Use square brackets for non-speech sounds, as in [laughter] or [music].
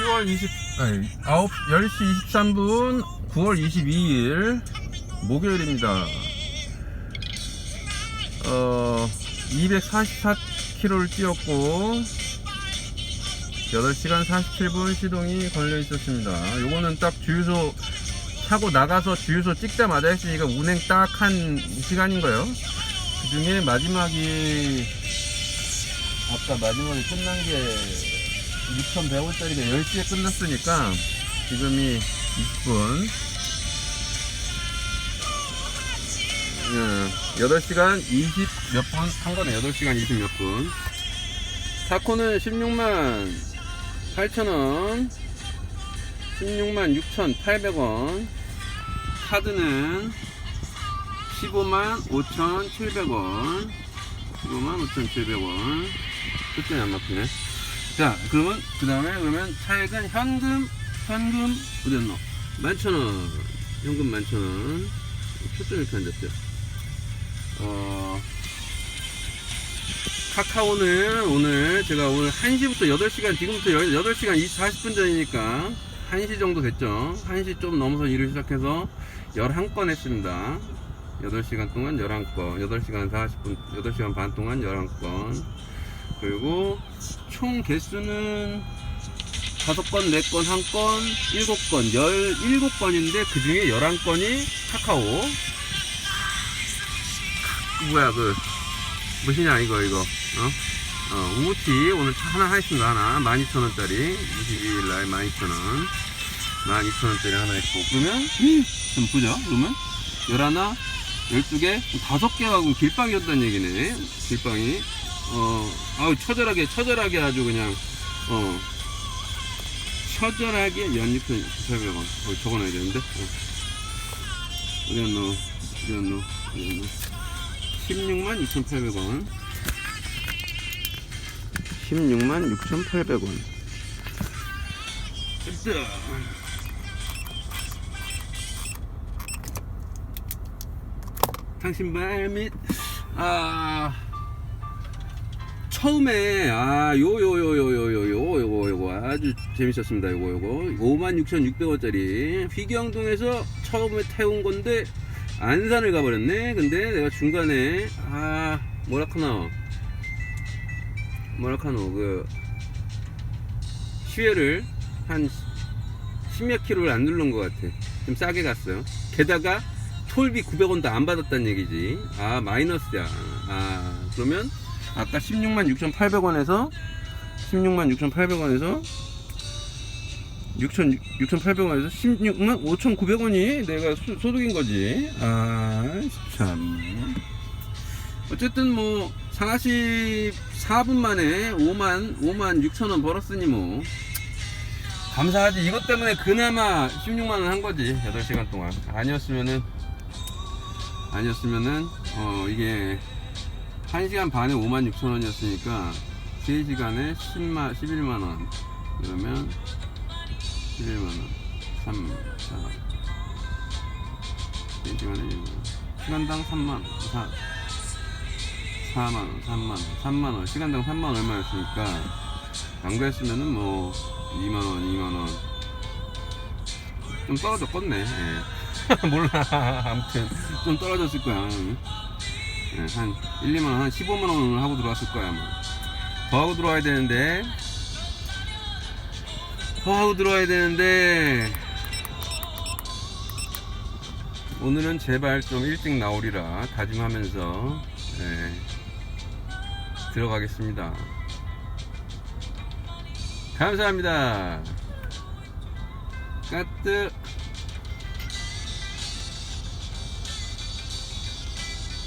10월 20, 아니, 9, 10시 23분, 9월 22일, 목요일입니다. 어, 244km를 뛰었고, 8시간 47분 시동이 걸려 있었습니다. 요거는 딱 주유소 타고 나가서 주유소 찍자마자 했으니까 운행 딱 한 시간인 거예요. 그 중에 마지막이, 아까 마지막에 끝난 게 6,100원짜리가 10시에 끝났으니까 지금이 20분. 예, 8시간 20 몇 분? 한 거네, 8시간 20 몇 분. 타코는 16만 8천원, 16만 6,800원, 카드는 15만 5,700원, 15만 5,700원. 끝이 안 막히네. 자, 그러면, 그 다음에, 그러면 차액은 현금, 현금, 어디였노? 11,000원. 현금 11,000원. 초점이 이렇게 앉았죠. 어, 카카오는 오늘 제가 오늘 1시부터 8시간, 지금부터 8시간 40분 전이니까 1시 정도 됐죠. 1시 좀 넘어서 일을 시작해서 11건 했습니다. 8시간 동안 11건, 8시간 40분, 8시간 반 동안 11건. 그리고 총 개수는 5건, 4건, 1건, 7건, 17건인데 그 중에 11건이 카카오. 뭐야, 그, 무엇이냐, 이거, 이거. 어? 어, 우무티 오늘 차 하나 하겠습니다, 하나. 12,000원짜리. 22일날 12,000원. 12,000원짜리 하나 했고. 그러면, 좀 보죠, 그러면. 11, 12개, 5개 하고 길빵이었다는 얘기네. 길빵이. 어, 아우, 처절하게, 처절하게 아주 그냥, 어, 처절하게 연육천 9,800원. 어, 적어놔야 되는데. 어. 어디였노? 어디였노? 어디였노? 16만 6,800원. 16만 6,800원. 됐다. 당신 발밑, 아, 처음에, 아, 요, 요, 요, 요, 요, 요, 요, 요거, 요거, 아주 재밌었습니다. 요거, 요거. 56,600원짜리. 휘경동에서 처음에 태운 건데, 안산을 가버렸네. 근데 내가 중간에, 아, 뭐라카노. 뭐라카노, 그, 슈에를 한 십몇 킬로를 안 누른 것 같아. 좀 싸게 갔어요. 게다가 톨비 900원도 안 받았다는 얘기지. 아, 마이너스야. 아, 그러면 아까 16만 6,800원에서 16만 6,800원에서 6,000, 6,800원에서 16만 5,900원이 내가 소, 소득인 거지. 아, 참. 어쨌든 뭐, 44분 만에 5만, 5만 6천 원 벌었으니 뭐, 감사하지. 이것 때문에 그나마 16만 원 한 거지. 8시간 동안. 아니었으면은, 아니었으면은, 어, 이게, 1시간 반에 5만 6천 원이었으니까, 3시간에 10만, 11만 원. 그러면, 11만 원. 3, 4. 3시간에 1만 시간당 3만 원. 4, 4만 원, 3만 원, 3만 원. 시간당 3만 원 얼마였으니까, 안 그랬으면은 뭐, 2만 원, 2만 원. 좀 떨어졌겠네. 예. [laughs] 몰라. 아무튼, 좀 떨어졌을 거야. 예, 한 1, 2만원, 한 15만원을 하고 들어왔을 거야, 아마. 더 하고 들어와야 되는데, 더 하고 들어와야 되는데, 오늘은 제발 좀 일찍 나오리라 다짐하면서, 예, 들어가겠습니다. 감사합니다. 까뜩.